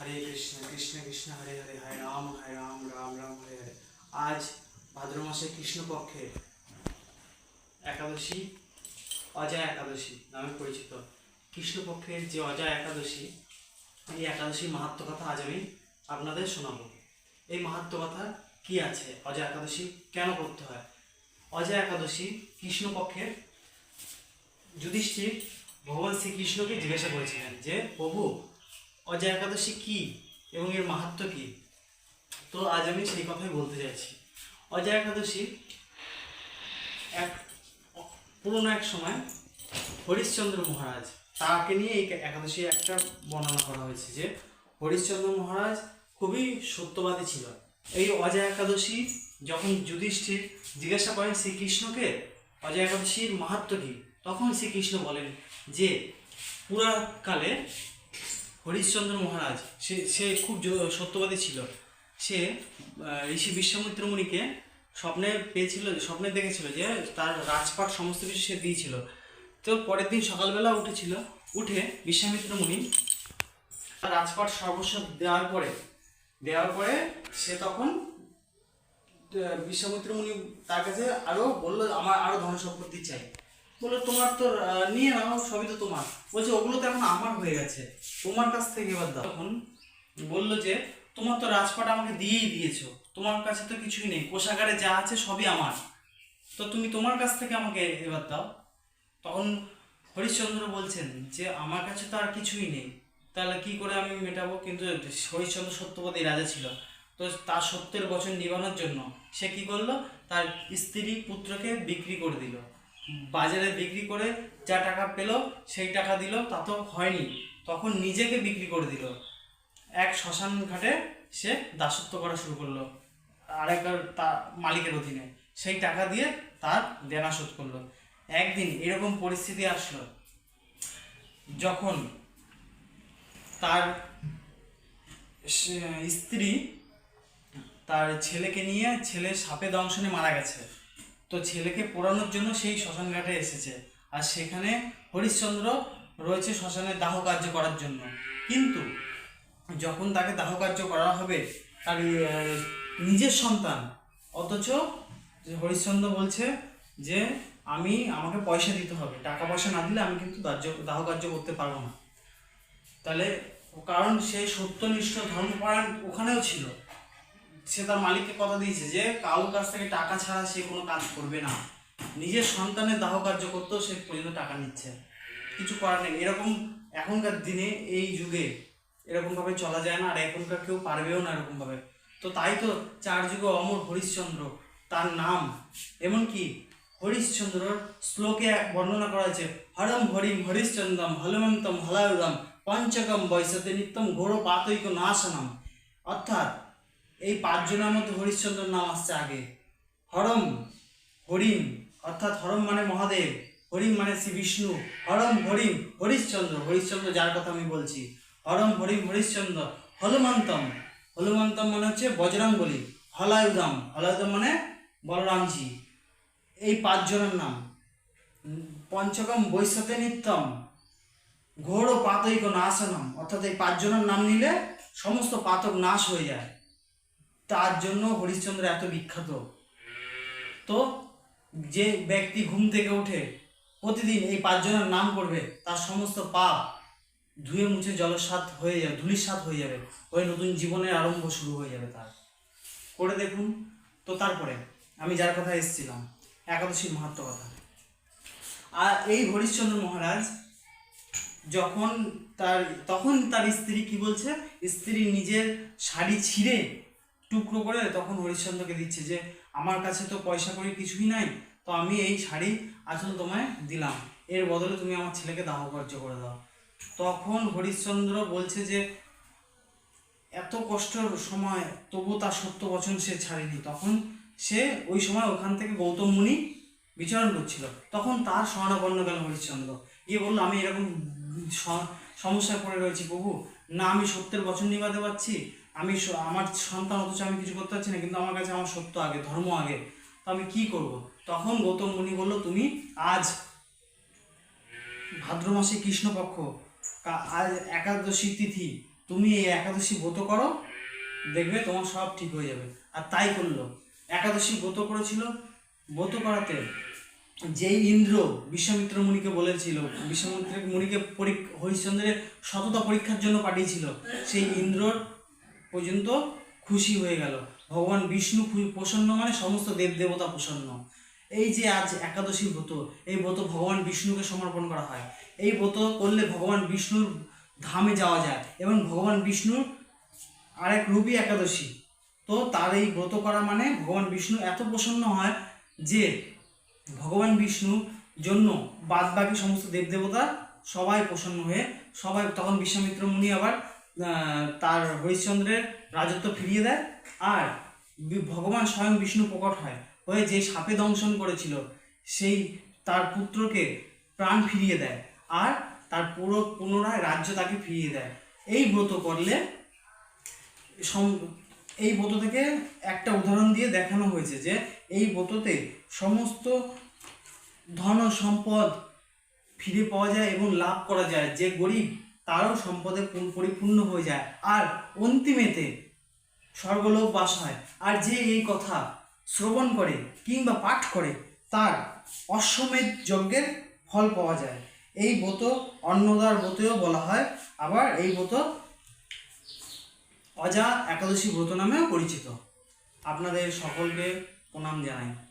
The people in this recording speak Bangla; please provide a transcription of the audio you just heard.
হরে কৃষ্ণ কৃষ্ণ কৃষ্ণ, হরে হরে হরে রাম হরে রাম রাম রাম, হরে হরে। আজ ভাদ্র মাসে কৃষ্ণপক্ষে একাদশী, অজয় একাদশী নামে পরিচিত। কৃষ্ণপক্ষের যে অজয় একাদশী, এই একাদশীর মাহাত্ম কথা আজ আমি আপনাদের শোনাবো। এই মাহাত্ম কথা কি আছে? অজয় একাদশী কেন করতে হয়? অজয় একাদশী কৃষ্ণপক্ষের যুধিষ্ঠির ভগবান শ্রীকৃষ্ণকে জিজ্ঞাসা করেছিলেন যে, প্রভু অজয় একাদশী কি এবং এর মাহাত্ম কি? তো আজ আমি সেই কথাই বলতে চাইছি অজয় একাদশী এক পুরোনো এক সময় হরিশ্চন্দ্র মহারাজ তাকে নিয়ে এই একাদশী একটা বর্ণনা করা হয়েছে যে হরিশ্চন্দ্র মহারাজ খুবই সত্যবাদী ছিল। এই অজয় একাদশী যখন যুধিষ্ঠির জিজ্ঞাসা করেন শ্রীকৃষ্ণকে, অজয় একাদশীর মাহাত্ম কি? তখন শ্রীকৃষ্ণ বলেন যে, পুরাকালে হরিশ্চন্দ্র মহারাজ, সে সে খুব সত্যবাদী ছিল। সে ঋষি বিশ্বামিত্র মুনিকে স্বপ্নে পেয়েছিল, স্বপ্নে দেখেছিল যে তার রাজপাট সমস্ত কিছু সে দিয়েছিল। তো পরের দিন সকালবেলা উঠেছিল, উঠে বিশ্বামিত্র মুনি তার রাজপাট সর্বস্ব দেওয়ার পরে দেওয়ার পরে সে তখন বিশ্বামিত্র মুনি তার কাছে আরও বলল, আমার আরও ধন সম্পত্তি চাই। বলল, তোমার তো নিয়ে নাও, সবই তো তোমার। বলছে, ওগুলো তো এখন আমার হয়ে গেছে। তোমার কাছ থেকে এবার দাও। তখন বলল যে, তোমার তো রাজপাট আমাকে দিয়েই দিয়েছ। তোমার কাছে তো কিছুই নেই। কোষাগারে যা আছে সবই আমার। তো তুমি তোমার কাছ থেকে আমাকে এবার দাও। তখন হরিশ্চন্দ্র বলছেন যে, আমার কাছে তো আর কিছুই নেই। তাহলে কি করে আমি মেটাবো? কিন্তু হরিশ্চন্দ্র সত্যবাদী রাজা ছিল। তো তার সত্যের বচন নিবানোর জন্য সে কি করল? তার স্ত্রী পুত্রকে বিক্রি করে দিল। বাজারে বিক্রি করে যা টাকা পেল, সেই টাকা দিল তা তো হয়নি। তখন নিজেকে বিক্রি করে দিল। এক শ্মশান ঘাটে সে দাসত্ব করা শুরু করল। আরেক তার মালিকের অধীনে। সেই টাকা দিয়ে তার দেনা শোধ করল। একদিন এরকম পরিস্থিতি আসলো, যখন তার স্ত্রী তার ছেলেকে নিয়ে ছেলে সাপে দংশনে মারা গেছে। তো ছেলেকে পোড়ানোর জন্য সেই শ্মশান ঘাটে এসেছে। আর সেখানে হরিশ্চন্দ্র রয়েছে শ্মশানে দাহ কার্য করার জন্য। কিন্তু যখন তাকে দাহ কার্য করা হবে, তার নিজের সন্তান, অথচ হরিশ্চন্দ্র বলছে যে, আমি, আমাকে পয়সা দিতে হবে। টাকা পয়সা না দিলে আমি কিন্তু দাহ কার্য করতে পারব না। তাহলে, কারণ সে সত্যনিষ্ঠ ধর্মপরায়ণ ওখানেও ছিল। সে তার মালিককে কথা দিয়েছে যে কারোর কাছ থেকে টাকা ছাড়া সে কোনো কাজ করবে না। নিজের সন্তানের দাহ কার্য করতেও সে পর্যন্ত টাকা নিচ্ছে। কিছু করার নেই। এরকম এখনকার দিনে, এই যুগে এরকম ভাবে চলা যায় না, আর এখনকার কেউ পারবেও না এরকমভাবে। তো তাই তো চার যুগে অমর হরিশ্চন্দ্র, তার নাম। এমনকি হরিশ্চন্দ্রর শ্লোকে বর্ণনা করা হয়েছে হরম হরিম হরিশ্চন্দ্রম হলমন্তম হলায়ুদম পঞ্চকম বৈশতে নিত্যম ঘোর পাতৈক নাশনম। অর্থাৎ এই পাঁচজনের মধ্যে হরিশ্চন্দ্রের নাম আসছে আগে। হরম, হরিম, অর্থাৎ হরম মানে মহাদেব, হরিম মানে শ্রী বিষ্ণু, হরম, হরিম, হরিশ্চন্দ্র হরিশ্চন্দ্র যার কথা আমি বলছি। হরম, হরিম, হরিশ্চন্দ্র হনুমন্তম হনুমন্তম মানে হচ্ছে বজরং বজরঙ্গলি হলায়ুদম হলায়ুদম মানে বলরামজি। এই পাঁচজনের নাম। পঞ্চকম বৈশতে নিত্যম, ঘোর পাতৈক নাশনম, অর্থাৎ এই পাঁচজনের নাম নিলে সমস্ত পাতক নাশ হয়ে যায়। তার জন্য হরিশ্চন্দ্র এত বিখ্যাত। তো যে ব্যক্তি ঘুম থেকে উঠে প্রতিদিন এই পাঁচজনের নাম করবে, তার সমস্ত পাপ ধুয়ে মুছে জলস্বাদ হয়ে যাবে ধুলির ধুলিস্বাদ হয়ে যাবে ওই নতুন জীবনের আরম্ভ শুরু হয়ে যাবে তার। করে দেখুন। তো তারপরে আমি যার কথা এসেছিলাম একাদশীর মাহাত্ম কথা। আর এই হরিশ্চন্দ্র মহারাজ যখন তার, তখন তার স্ত্রী কি বলছে? স্ত্রী নিজের শাড়ি ছিঁড়ে টুকরো করে তখন হরিশ্চন্দ্রকে দিচ্ছে যে, আমার কাছে তো পয়সা করি কিছুই নাই, তো আমি এই শাড়ি আসলে তোমায় দিলাম। এর বদলে তুমি আমার ছেলেকে দাহ কার্য করে দাও। তখন হরিশ্চন্দ্র বলছে যে, এত কষ্টের সময় তবু তার সত্য বচন সে ছাড়েনি। তখন সে ওই সময় ওখান থেকে গৌতম মুনি বিচরণ করছিল। তখন তার স্বর্ণাপন্ন গেল হরিশ্চন্দ্র। গিয়ে বলল, আমি এরকম সমস্যায় পড়ে রয়েছি প্রভু। না, আমি সত্যের বচন নিবাতে পারছি আমি আমার সন্তান অথচ আমি কিছু করতে পারছি না, কিন্তু আমার কাছে আমার সত্য আগে, ধর্ম আগে। তো আমি কি করব? তখন গৌতম মুনি বলল, তুমি আজ ভাদ্র মাসে কৃষ্ণপক্ষ আজ একাদশী তিথি, তুমি এই একাদশী ব্রত করো, দেখবে তোমার সব ঠিক হয়ে যাবে। আর তাই করল। একাদশী ব্রত করেছিল। ব্রত করাতে যেই ইন্দ্র বিশ্বামিত্র মুনিকে বলেছিল, বিশ্বামিত্র মুনিকে পরীক্ষা হরিশ্চন্দ্রের সততা পরীক্ষার জন্য পাঠিয়েছিল, সেই ইন্দ্রর পর্যন্ত খুশি হয়ে গেল। ভগবান বিষ্ণু প্রসন্ন মানে সমস্ত দেব দেবতা প্রসন্ন। এই যে আজ একাদশী ব্রত, এই ব্রত ভগবান বিষ্ণুকে সমর্পণ করা হয়। এই ব্রত করলে ভগবান বিষ্ণুর ধামে যাওয়া যায় এবং ভগবান বিষ্ণুর আরেক রূপই একাদশী। তো তার এই ব্রত করা মানে ভগবান বিষ্ণু এত প্রসন্ন হয় যে ভগবান বিষ্ণু জন্য বাদ বাকি সমস্ত দেবদেবতা সবাই প্রসন্ন হয়ে সবাই তখন বিশ্বামিত্র মুনি আবার তার হরিশ্চন্দ্রের রাজত্ব ফিরিয়ে দেয় আর ভগবান স্বয়ং বিষ্ণু প্রকট হয়। হয়ে যে সাপে দংশন করেছিল, সেই তার পুত্রকে প্রাণ ফিরিয়ে দেয় আর তার পুরো পুনরায় রাজ্য তাকে ফিরিয়ে দেয়। এই ব্রত করলে এই ব্রত থেকে একটা উদাহরণ দিয়ে দেখানো হয়েছে যে এই ব্রততে সমস্ত ধন সম্পদ ফিরে পাওয়া যায় এবং লাভ করা যায়। যে গরিব তারও সম্পদে পরিপূর্ণ হয়ে যায়। আর অন্তিমেতে স্বর্গলোক বাস হয়। আর যে এই কথা শ্রবণ করে কিংবা পাঠ করে, তার অশ্বমেধ যজ্ঞের ফল পাওয়া যায়। এই ব্রত, অন্নদার ব্রতেও বলা হয়। আবার এই ব্রত অজা একাদশী ব্রত নামেও পরিচিত। আপনাদের সকলকে প্রণাম জানাই।